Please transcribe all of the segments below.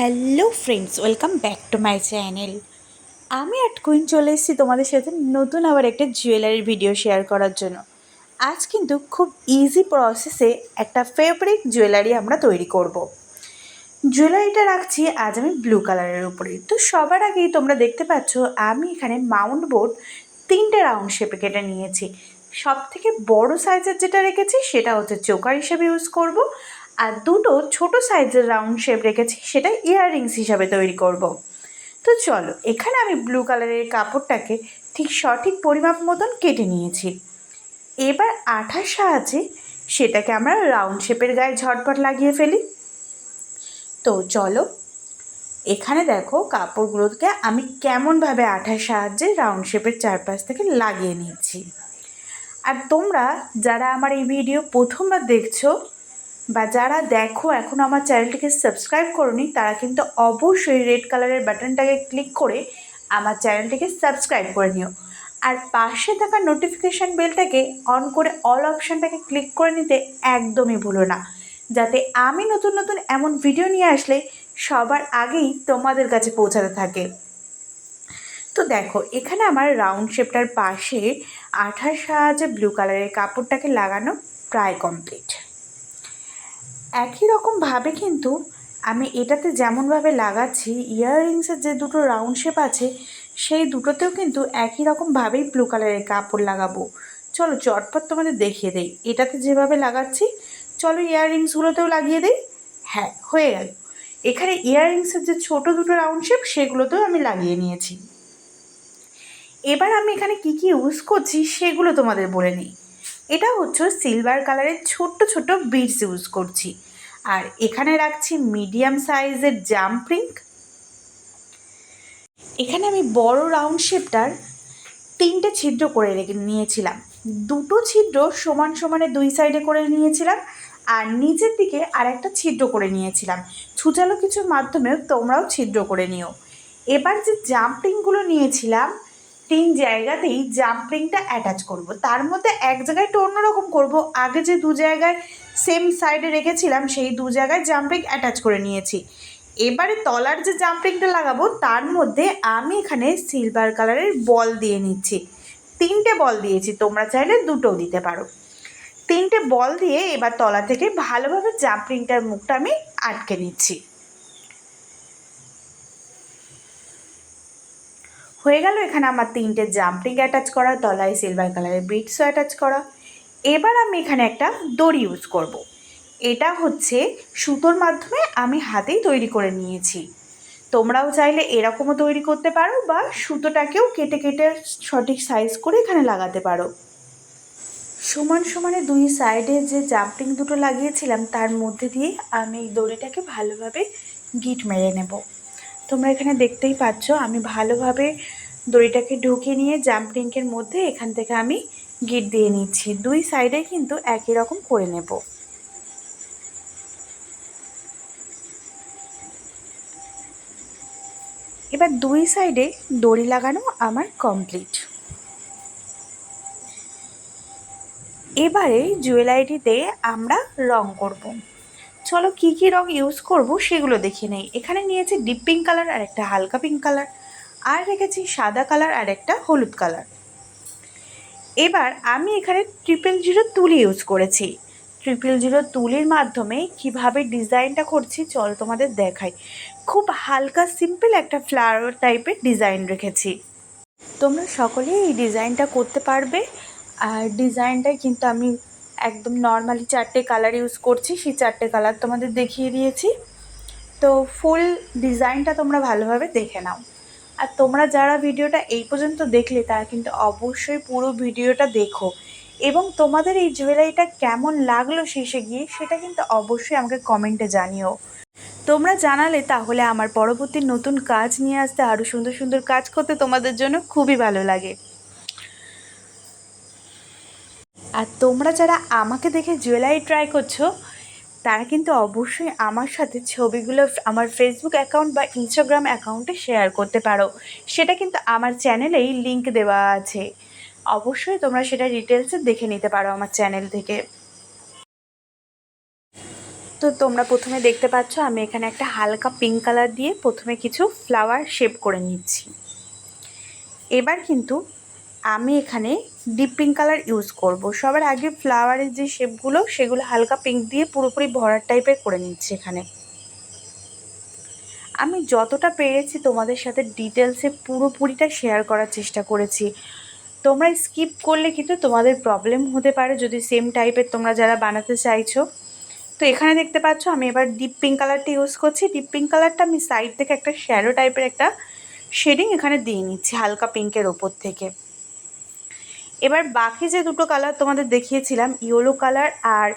Hello friends, welcome back to my channel. আমি আটকুইন চলে এসেছি তোমাদের সাথে নতুন আবার একটা জুয়েলারির ভিডিও শেয়ার করার জন্য। আজ কিন্তু খুব ইজি প্রসেসে একটা ফেভারিট জুয়েলারি আমরা তৈরি করব। জুয়েলারিটা রাখছি আজ আমি ব্লু কালারের উপরে। তো সবার আগেই তোমরা দেখতে পাচ্ছ, আমি এখানে মাউন্ট বোর্ড তিনটে রাউন্ড শেপে কেটে নিয়েছি। সব থেকে বড় সাইজের যেটা রেখেছি, সেটা হচ্ছে চোকার হিসেবে ইউজ করব। আর দুটো ছোট সাইজের রাউন্ড শেপ রেখেছি, সেটা ইয়াররিংস হিসাবে তৈরি করব। তো চলো, এখানে আমি ব্লু কালারের কাপড়টাকে ঠিক সঠিক পরিমাপ মতন কেটে নিয়েছি। এবার আঠার সাহায্যে সেটাকে আমরা রাউন্ড শেপের গায়ে ঝটপট লাগিয়ে ফেলি। তো চলো, এখানে দেখো কাপড়গুলোকে আমি কেমনভাবে আঠার সাহায্যে রাউন্ড শেপের চারপাশ থেকে লাগিয়ে নিচ্ছি। আর তোমরা যারা আমার এই ভিডিও প্রথমবার দেখছ বা যারা দেখো এখন আমার চ্যানেলটিকে সাবস্ক্রাইব করনি, তারা কিন্তু অবশ্যই রেড কালারের বাটনটাকে ক্লিক করে আমার চ্যানেলটিকে সাবস্ক্রাইব করে নিও। আর পাশে থাকা নোটিফিকেশান বেলটাকে অন করে অল অপশানটাকে ক্লিক করে নিতে একদমই ভুলো না। যাতে আমি নতুন নতুন এমন ভিডিও নিয়ে আসলে সবার আগেই তোমাদের কাছে পৌঁছাতে থাকে। তো দেখো, এখানে আমার রাউন্ড শেপটার পাশে আঠার সাহায্যে ব্লু কালারের কাপড়টাকে লাগানো প্রায় কমপ্লিট একই রকমভাবে কিন্তু আমি এটাতে যেমনভাবে লাগাচ্ছি ইয়াররিংসের যে দুটো রাউন্ড শেপ আছে, সেই দুটোতেও কিন্তু একই রকমভাবেই ব্লু কালারের কাপড় লাগাবো। চলো চটপট তোমাদের দেখিয়ে দেই। এটাতে যেভাবে লাগাচ্ছি, চলো ইয়াররিংসগুলোতেও লাগিয়ে দেই। হ্যাঁ হয়ে গেল। এখানে ইয়াররিংসের যে ছোট দুটো রাউন্ড শেপ সেগুলোতেও আমি লাগিয়ে নিয়েছি। এবার আমি এখানে কি কি ইউজ করছি, সেগুলো তোমাদের বলে নিই। এটা হচ্ছে সিলভার কালারের ছোট্ট ছোট্ট বিডস ইউজ করছি। আর এখানে রাখছি মিডিয়াম সাইজের জাম্পিং এখানে আমি বড় রাউন্ড শেপটার তিনটে ছিদ্র করে রেখে নিয়েছিলাম। দুটো ছিদ্র সমান সমানে দুই সাইডে করে নিয়েছিলাম আর নিচের দিকে আর একটা ছিদ্র করে নিয়েছিলাম। ছুচালো কিছুর মাধ্যমেও তোমরাও ছিদ্র করে নিও। এবার যে জাম্পিংগুলো নিয়েছিলাম তিন জায়গাতেই জাম্পিংটা অ্যাটাচ করব। তার মধ্যে এক জায়গায় একটু অন্যরকম করব। আগে যে দু জায়গায় সেম সাইডে রেখেছিলাম, সেই দু জায়গায় জাম্পিং অ্যাটাচ করে নিয়েছি। এবারে তলার যে জাম্পিংটা লাগাবো, তার মধ্যে আমি এখানে সিলভার কালারের বল দিয়ে নিচ্ছি। তিনটে বল দিয়েছি, তোমরা চাইলে দুটোও দিতে পারো। তিনটে বল দিয়ে এবার তলা থেকে ভালোভাবে জাম্পিংটার মুখটা আমি আটকে নিচ্ছি। হয়ে গেল এখানে আমার তিনটে জাম্পিং অ্যাটাচ করা, তলায় সিলভার কালারের বিটসও অ্যাটাচ করা। এবার আমি এখানে একটা দড়ি ইউজ করব। এটা হচ্ছে সুতোর মাধ্যমে আমি হাতেই তৈরি করে নিয়েছি। তোমরাও চাইলে এরকমও তৈরি করতে পারো বা সুতোটাকেও কেটে কেটে সঠিক সাইজ করে এখানে লাগাতে পারো। সমান সমানে দুই সাইডে যে জাম্পিং দুটো লাগিয়েছিলাম, তার মধ্যে দিয়ে আমি এই দড়িটাকে ভালোভাবে গিট মেরে নেব। তোমরা এখানে দেখতেই পাচ্ছ, আমি ভালোভাবে দড়িটাকে ঢুকিয়ে নিয়ে জাম্পিংয়ের মধ্যে এখান থেকে আমি গিট দিয়ে নিচ্ছি। দুই সাইডে কিন্তু একই রকম করে নেব। এবার দুই সাইডে দড়ি লাগানো আমার কমপ্লিট এবারে জুয়েলারিটিতে আমরা রং করব। চলো কি কি রং ইউজ করব সেগুলো দেখে নেই। এখানে নিয়েছি ডিপ পিঙ্ক কালার আর একটা হালকা পিঙ্ক কালার আর রেখেছি সাদা কালার আর একটা হলুদ কালার এবার আমি এখানে ট্রিপল জিরো তুলি ইউজ করেছি। ট্রিপল জিরো তুলির মাধ্যমে কীভাবে ডিজাইনটা করছি চল তোমাদের দেখাই। খুব হালকা সিম্পল একটা ফ্লাওয়ার টাইপের ডিজাইন রেখেছি। তোমরা সকলেই এই ডিজাইনটা করতে পারবে। আর ডিজাইনটাই কিন্তু আমি একদম নর্মালি চারটে কালার ইউজ করছি, সেই চারটে কালার তোমাদের দেখিয়ে দিয়েছি। তো ফুল ডিজাইনটা তোমরা ভালোভাবে দেখে নাও। আর তোমরা যারা ভিডিওটা এই পর্যন্ত দেখলে, তারা কিন্তু অবশ্যই পুরো ভিডিওটা দেখো। এবং তোমাদের এই জুয়েলারিটা কেমন লাগল শেষে গিয়ে, সেটা কিন্তু অবশ্যই আমাকে কমেন্টে জানিও। তোমরা জানালে তাহলে আমার পরবর্তী নতুন কাজ নিয়ে আসতে আরও সুন্দর সুন্দর কাজ করতে তোমাদের জন্য খুবই ভালো লাগে। আর তোমরা যারা আমাকে দেখে জুয়েলারি ট্রাই করছ, তারা কিন্তু অবশ্যই আমার সাথে ছবিগুলো আমার ফেসবুক অ্যাকাউন্ট বা ইনস্টাগ্রাম অ্যাকাউন্টে শেয়ার করতে পারো। সেটা কিন্তু আমার চ্যানেলেই লিংক দেওয়া আছে। অবশ্যই তোমরা সেটা ডিটেলসে দেখে নিতে পারো আমার চ্যানেল থেকে। তো তোমরা প্রথমে দেখতে পাচ্ছ, আমি এখানে একটা হালকা পিঙ্ক কালার দিয়ে প্রথমে কিছু ফ্লাওয়ার শেপ করে নিচ্ছি। এবার কিন্তু আমি এখানে ডিপ পিঙ্ক কালার ইউজ করব। সবার আগে ফ্লাওয়ারের যে শেপগুলো সেগুলো হালকা পিঙ্ক দিয়ে পুরোপুরি ভরার টাইপের করে নিচ্ছি এখানে। আমি যতটা পেরেছি তোমাদের সাথে ডিটেলসে পুরোপুরিটা শেয়ার করার চেষ্টা করেছি। তোমরা স্কিপ করলে কিন্তু তোমাদের প্রবলেম হতে পারে যদি সেম টাইপের তোমরা যারা বানাতে চাইছো। তো এখানে দেখতে পাচ্ছ, আমি এবার ডিপ পিঙ্ক কালারটা ইউজ করছি। ডিপ পিঙ্ক কালারটা আমি সাইড থেকে একটা শ্যাডো টাইপের একটা শেডিং এখানে দিয়ে নিচ্ছি হালকা পিঙ্কের ওপর থেকে। এবার বাকি যে দুটো কালার তোমাদের দেখিয়েছিলাম ইয়েলো কালার আর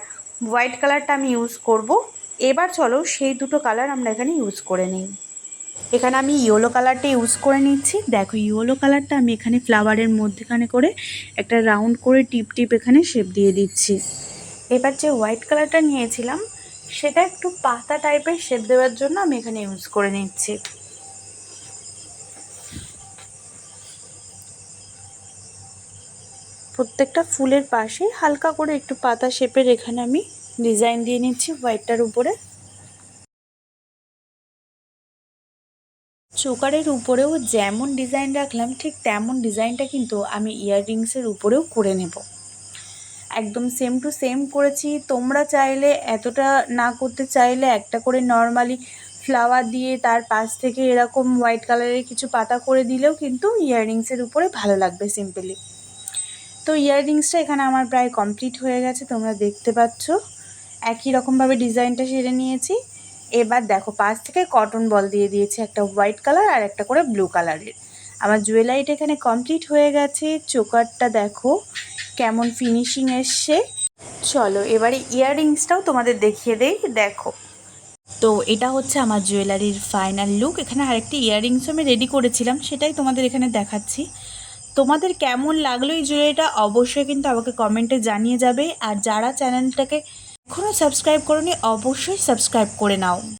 হোয়াইট কালারটা আমি ইউজ করব। এবার চলো সেই দুটো কালার আমরা এখানে ইউজ করে নিই। এখানে আমি ইয়েলো কালারটা ইউজ করে নিচ্ছি। দেখো ইয়েলো কালারটা আমি এখানে ফ্লাওয়ারের মধ্যেখানে করে একটা রাউন্ড করে টিপ টিপ এখানে শেপ দিয়ে দিচ্ছি। এবার যে হোয়াইট কালারটা নিয়েছিলাম, সেটা একটু পাতা টাইপের শেপ দেওয়ার জন্য আমি এখানে ইউজ করে নিচ্ছি। প্রত্যেকটা ফুলের পাশে হালকা করে একটু পাতা শেপের এখানে আমি ডিজাইন দিয়ে নিচ্ছি হোয়াইটটার উপরে। চোকারের উপরেও যেমন ডিজাইন রাখলাম, ঠিক তেমন ডিজাইনটা কিন্তু আমি ইয়াররিংসের উপরেও করে নেব। একদম সেম টু সেম করেছি। তোমরা চাইলে এতটা না করতে চাইলে একটা করে নর্মালি ফ্লাওয়ার দিয়ে তার পাশ থেকে এরকম হোয়াইট কালারের কিছু পাতা করে দিলেও কিন্তু ইয়াররিংসের উপরে ভালো লাগবে সিম্পলি তো ইয়াররিংসটা এখানে আমার প্রায় কমপ্লিট হয়ে গেছে, তোমরা দেখতে পাচ্ছ। একই রকমভাবে ডিজাইনটা সেরে নিয়েছি। এবার দেখো, পাশ থেকে কটন বল দিয়ে দিয়েছি একটা হোয়াইট কালার আর একটা করে ব্লু কালারের। আমার জুয়েলারিটা এখানে কমপ্লিট হয়ে গেছে। চোকারটা দেখো, কেমন ফিনিশিং এসছে। চলো, এবারে ইয়াররিংসটাও তোমাদের দেখিয়ে দেই, দেখো। তো এটা হচ্ছে আমার জুয়েলারির ফাইনাল লুক। এখানে আরেকটি ইয়াররিংস আমি রেডি করেছিলাম, সেটাই তোমাদের এখানে দেখাচ্ছি। তোমাদের কেমন লাগল এই জুয়েলারিটা অবশ্যই কিন্তু আমাকে কমেন্টে জানিয়ে যাবে। আর যারা চ্যানেলটাকে এখনও সাবস্ক্রাইব করোনি, অবশ্যই সাবস্ক্রাইব করে নাও।